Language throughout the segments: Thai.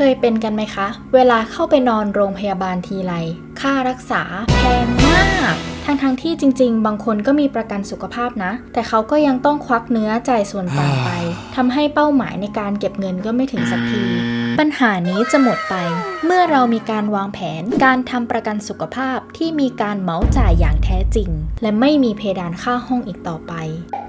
เคยเป็นกันไหมคะ เวลาเข้าไปนอนโรงพยาบาลทีไร ค่ารักษาแพงมากทั้งทั้งๆที่จริง ๆ บางคนก็มีประกันสุขภาพนะ แต่เขาก็ยังต้องควักเนื้อจ่ายส่วนต่างไปทำให้เป้าหมายในการเก็บเงินก็ไม่ถึงสักที ปัญหานี้จะหมดไป เมื่อเรามีการวางแผนการทำประกันสุขภาพที่มีการเหมาจ่ายอย่างแท้จริง และไม่มีเพดานค่าห้องอีกต่อไป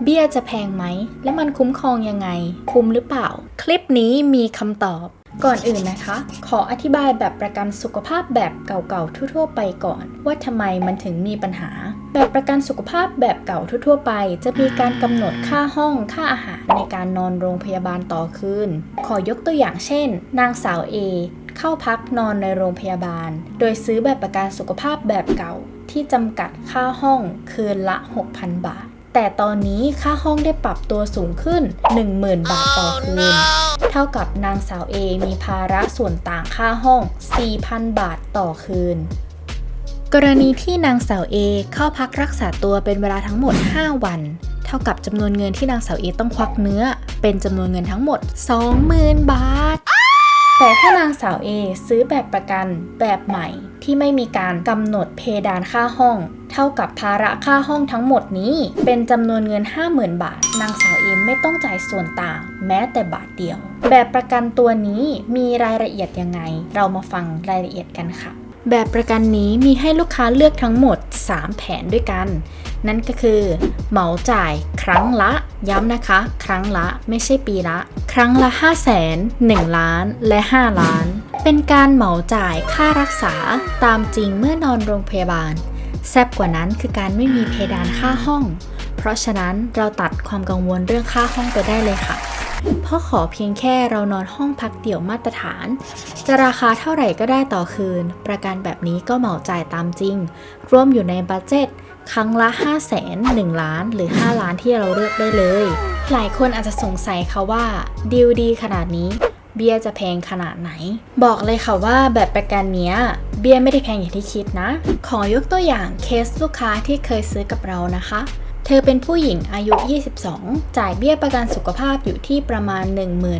เบี้ยจะแพงไหม และมันคุ้มครองยังไง คุ้มหรือเปล่า คลิปนี้มีคำตอบ ก่อนอื่นนะคะ ขออธิบายแบบประกันสุขภาพแบบเก่าๆทั่วๆไปก่อน ว่าทำไมมันถึงมีปัญหา แบบประกันสุขภาพแบบเก่าทั่วๆไป จะมีการกำหนดค่าห้องค่าอาหารในการนอนโรงพยาบาลต่อคืน ขอยกตัวอย่างเช่น นางสาว A เข้าพักนอนในโรงพยาบาล โดยซื้อแบบประกันสุขภาพแบบเก่า ที่จำกัดค่าห้องคืนละ 6,000 บาท แต่ตอนนี้ค่าห้องได้ปรับตัวสูงขึ้น 10,000 บาทต่อคืน เท่ากับนางสาว A มีภาระส่วนต่างค่าห้อง 4,000 บาทต่อคืน กรณีที่นางสาว A เข้าพักรักษาตัวเป็นเวลาทั้งหมด 5 วัน เท่ากับจำนวนเงินที่นางสาว A ต้องควักเนื้อ เป็นจำนวนเงินทั้งหมด 20,000 บาท แต่ถ้านางสาว A ซื้อแบบประกันแบบใหม่ที่ไม่มีการกำหนดเพดานค่าห้อง เท่ากับภาระค่าห้องทั้งหมดนี้ เป็นจำนวนเงิน 50,000 บาท นางสาว A ไม่ต้องจ่ายส่วนต่าง แม้แต่บาทเดียว แบบประกันตัวนี้มีรายละเอียดยังไง เรามาฟังรายละเอียดกันค่ะ แบบประกันนี้มีให้ลูกค้าเลือกทั้งหมด 3 แผนด้วยกัน นั่นก็คือ เหมาจ่ายครั้งละ ย้ำนะคะ ครั้งละไม่ใช่ปีละ ครั้งละ 5 0 0แสน1ล้านและ 5 ล้าน เป็นการเหมาจ่ายค่ารักษาตามจริงเมื่อนอนโรงพยาบาล แซบกว่านั้นคือการไม่มีเพดานค่าห้อง เพราะฉะนั้นเราตัดความกังวลเรื่องค่าห้องไปได้เลยค่ะ ราะขอเพียงแค่เรานอนห้องพักเดี่ยวมาตรฐาน จะราคาเท่าไหร่ก็ได้ต่อคืน ประกันแบบนี้ก็เหมาจ่ายตามจริง รวมอยู่ในบัตเจ็ตครั้งละ 5 0 0แสน1ล้าน หรือ 5 ล้านที่เราเลือกได้เลย หลายคนอาจจะสงสัยค่ะว่าดีลดีขนาดนี้เบี้ยจะแพงขนาดไหน บอกเลยค่ะว่าแบบประกันเนี้ยเบี้ยไม่ได้แพงอย่างที่คิดนะ ขอยกตัวอย่างเคสลูกค้าที่เคยซื้อกับเรานะคะ เธอเป็นผู้หญิงอายุ 22 จ่ายเบี้ยประกันสุขภาพอยู่ที่ประมาณ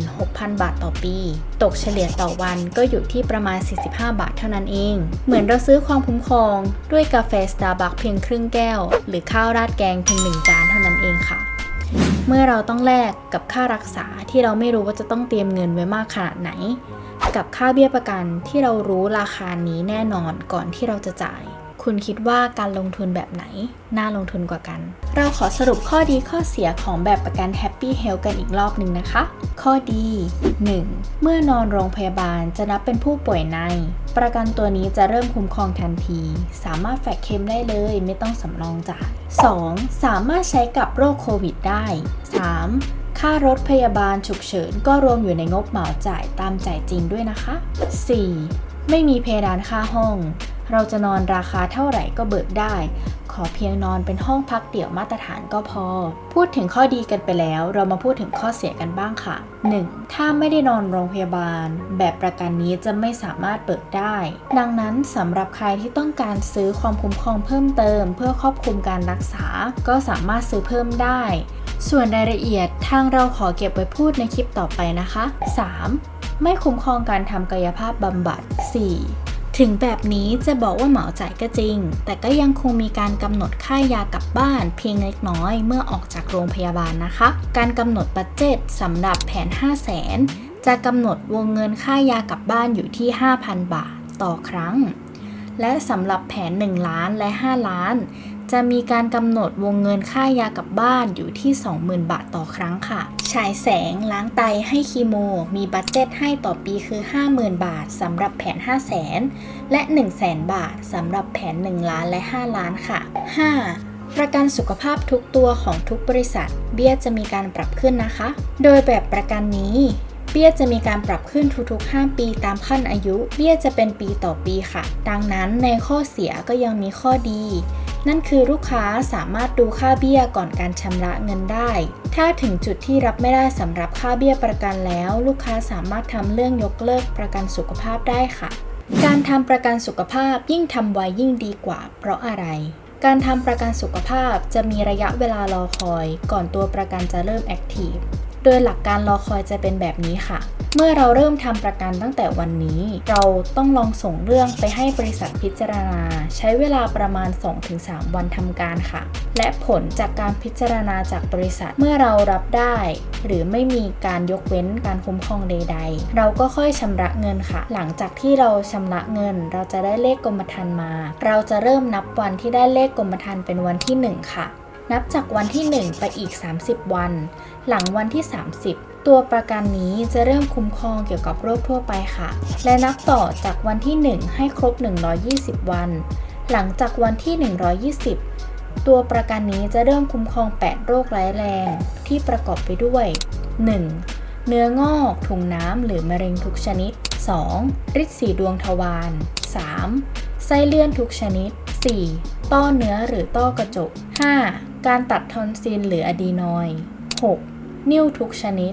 16,000 บาทต่อปี ตกเฉลี่ยต่อวันก็อยู่ที่ประมาณ 45 บาทเท่านั้นเอง เหมือนเราซื้อความคุ้มครองด้วยกาแฟสตาร์บัคเพียงครึ่งแก้ว หรือข้าวราดแกงเพียงหนึ่งจานเท่านั้นเองค่ะ เมื่อเราต้องแลกกับค่ารักษาที่เราไม่รู้ว่าจะต้องเตรียมเงินไว้มากขนาดไหน กับค่าเบี้ยประกันที่เรารู้ราคานี้แน่นอนก่อนที่เราจะจ่าย คุณคิดว่าการลงทุนแบบไหน น่าลงทุนกว่ากัน เราขอสรุปข้อดีข้อเสียของแบบประกัน Happy Health กันอีกรอบหนึ่งนะคะ ข้อดี 1. เมื่อนอนโรงพยาบาลจะนับเป็นผู้ป่วยใน ประกันตัวนี้จะเริ่มคุ้มครองทันที สามารถแฟกเคลมได้เลยไม่ต้องสำรองจ่าย 2. สามารถใช้กับโรคโควิดได้ 3. ค่ารถพยาบาลฉุกเฉินก็รวมอยู่ในงบเหมาจ่ายตามจ่ายจริงด้วยนะคะ 4. ไม่มีเพดานค่าห้อง เราจะนอนราคาเท่าไหร่ก็เบิกได้ ขอเพียงนอนเป็นห้องพักเดี่ยวมาตรฐานก็พอ พูดถึงข้อดีกันไปแล้ว เรามาพูดถึงข้อเสียกันบ้างค่ะ 1. ถ้าไม่ได้นอนโรงพยาบาล แบบประกันนี้จะไม่สามารถเบิกได้ ดังนั้นสำหรับใครที่ต้องการซื้อความคุ้มครองเพิ่มเติม เพื่อครอบคลุมการรักษา ก็สามารถซื้อเพิ่มได้ส่วนรายละเอียดทางเราขอเก็บไว้พูดในคลิปต่อไปนะคะ 3. ไม่คุ้มครองการทำกายภาพบำบัด 4. ถึงแบบนี้จะบอกว่าเหมาจ่ายก็จริง แต่ก็ยังคงมีการกำหนดค่ายากลับบ้านเพียงเล็กน้อยเมื่อออกจากโรงพยาบาลนะคะ การกำหนดบัตเจ็ตสำหรับแผน 500,000 จะกำหนดวงเงินค่ายากลับบ้านอยู่ที่ 5,000 บาทต่อครั้ง และสำหรับแผน 1 ล้านและ 5 ล้าน จะมีการกำหนดวงเงินค่ายากับบ้านอยู่ที่ 20,000 บาทต่อครั้งค่ะ ฉายแสงล้างไตให้คีโม มีบัตเจ็ตให้ต่อปีคือ 50,000 บาทสำหรับแผน 5 0 0แสนและ 1 0 0 0 0แบาทสำหรับแผน 1 ล้านและ 5 ล้านค่ะ 5. ประกันสุขภาพทุกตัวของทุกบริษัท เบี้ยจะมีการปรับขึ้นนะคะ โดยแบบประกันนี้ เบี้ยจะมีการปรับขึ้นทุกๆ 5 ปีตามขั้นอายุ เบี้ยจะเป็นปีต่อปีค่ะ ดังนั้นในข้อเสียก็ยังมีข้อดี นั่นคือลูกค้าสามารถดูค่าเบี้ยก่อนการชำระเงินได้ ถ้าถึงจุดที่รับไม่ได้สำหรับค่าเบี้ยประกันแล้ว ลูกค้าสามารถทำเรื่องยกเลิกประกันสุขภาพได้ค่ะ การทำประกันสุขภาพยิ่งทำไวยิ่งดีกว่า เพราะอะไรการทำประกันสุขภาพจะมีระยะเวลารอคอย ก่อนตัวประกันจะเริ่มแอคทีฟ โดยหลักการรอคอยจะเป็นแบบนี้ค่ะ เมื่อเราเริ่มทำประกันตั้งแต่วันนี้ เราต้องลองส่งเรื่องไปให้บริษัทพิจารณา ใช้เวลาประมาณ 2-3 วันทำการค่ะ และผลจากการพิจารณาจากบริษัทเมื่อเรารับได้ หรือไม่มีการยกเว้นการคุ้มครองใด ๆ เราก็ค่อยชำระเงินค่ะ หลังจากที่เราชำระเงิน เราจะได้เลขกรมธรรม์มา เราจะเริ่มนับวันที่ได้เลขกรมธรรม์เป็นวันที่ 1 ค่ะ นับจากวันที่ 1 ไปอีก 30 วัน หลังวันที่ 30 ตัวประกันนี้จะเริ่มคุ้มครองเกี่ยวกับโรคทั่วไปค่ะ และนับต่อจากวันที่ 1 ให้ครบ 120 วัน หลังจากวันที่ 120 ตัวประกันนี้จะเริ่มคุ้มครอง 8 โรคร้ายแรงที่ประกอบไปด้วย 1. เนื้องอกถุงน้ำหรือมะเร็งทุกชนิด 2. ริดสีดวงทวาร 3. ไส้เลื่อนทุกชนิด 4. ต้อเนื้อหรือต้อกระจก 5. การตัดทอนซิลหรืออะดีนอย 6. นิ้วทุกชนิด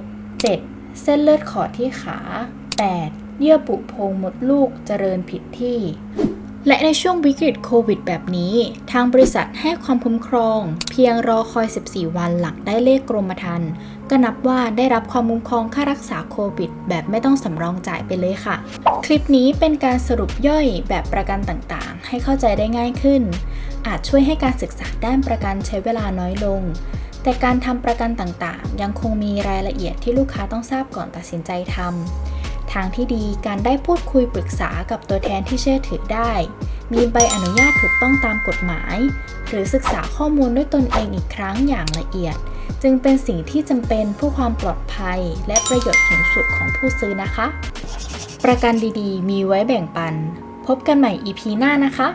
7. เส้นเลือดขอดที่ขา 8. เยื่อบุโพรงมดลูกเจริญผิดที่ และในช่วงวิกฤตโควิดแบบนี้ ทางบริษัทให้ความคุ้มครอง เพียงรอคอย 14 วันหลังได้เลขกรมธรรม์ก็นับว่าได้รับความคุ้มครองค่ารักษาโควิด แบบไม่ต้องสำรองจ่ายไปเลยค่ะ คลิปนี้เป็นการสรุปย่อยแบบประกันต่างๆ ให้เข้าใจได้ง่ายขึ้น อาจช่วยให้การศึกษาด้านประกันใช้เวลาน้อยลง แต่การทำประกันต่างๆ ยังคงมีรายละเอียดที่ลูกค้าต้องทราบก่อนตัดสินใจทำางที่ดีการได้พูดคุยปรึกษากับตัวแทนที่เชื่อถือได้ มีใบอนุญาตถูกต้องตามกฎหมาย หรือศึกษาข้อมูลด้วยตนเองอีกครั้งอย่างละเอียด จึงเป็นสิ่งที่จำเป็นเพื่อความปลอดภัย และประโยชน์สูงสุดของผู้ซื้อนะคะ ประกันดีๆ มีไว้แบ่งปัน พบกันใหม่ EP หน้านะคะ